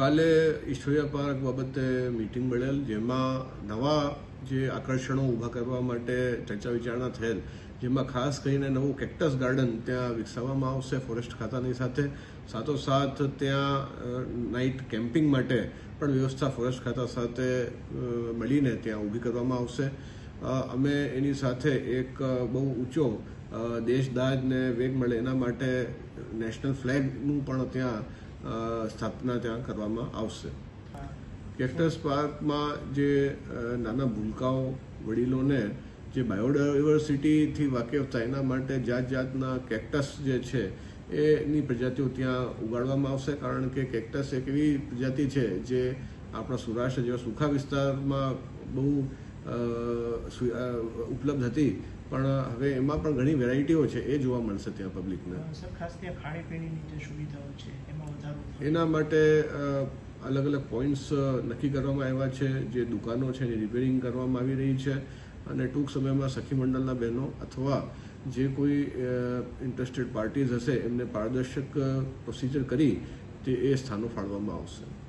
કાલે ઈશ્વરિયા પાર્ક બાબતે મિટિંગ મળેલ, જેમાં નવા જે આકર્ષણો ઊભા કરવા માટે ચર્ચા વિચારણા થયેલ, જેમાં ખાસ કરીને નવું કેક્ટસ ગાર્ડન ત્યાં વિકસાવવામાં આવશે ફોરેસ્ટ ખાતાની સાથે. સાથોસાથ ત્યાં નાઇટ કેમ્પિંગ માટે પણ વ્યવસ્થા ફોરેસ્ટ ખાતા સાથે મળીને ત્યાં ઊભી કરવામાં આવશે. અમે એની સાથે એક બહુ ઊંચો દેશદાજને વેગ મળે એના માટે નેશનલ ફ્લેગનું પણ ત્યાં સ્થાપના ત્યાં કરવામાં આવશે. કેક્ટસ પાર્કમાં જે નાના ભૂલકાઓ વડીલોને જે બાયોડાયવર્સિટીથી વાકેફ થાય એના માટે જાત જાતના કેક્ટસ જે છે, એની પ્રજાતિઓ ત્યાં ઉગાડવામાં આવશે. કારણ કે કેક્ટસ એક એવી પ્રજાતિ છે જે આપણા સૌરાષ્ટ્ર જેવા સૂખા વિસ્તારમાં બહુ ઉપલબ્ધ હતી. પણ હવે એમાં પણ ઘણી વેરાયટીઓ છે એ જોવા મળશે ત્યાં પબ્લિકને એના માટે અલગ અલગ પોઈન્ટ્સ નક્કી કરવામાં આવ્યા છે જે દુકાનો છે એની રિપેરિંગ કરવામાં આવી રહી છે. અને ટૂંક સમયમાં સખી મંડળના બહેનો અથવા જે કોઈ ઇન્ટરેસ્ટેડ પાર્ટીઝ હશે એમને પારદર્શક પ્રોસિજર કરી તે એ સ્થાનો ફાળવામાં આવશે.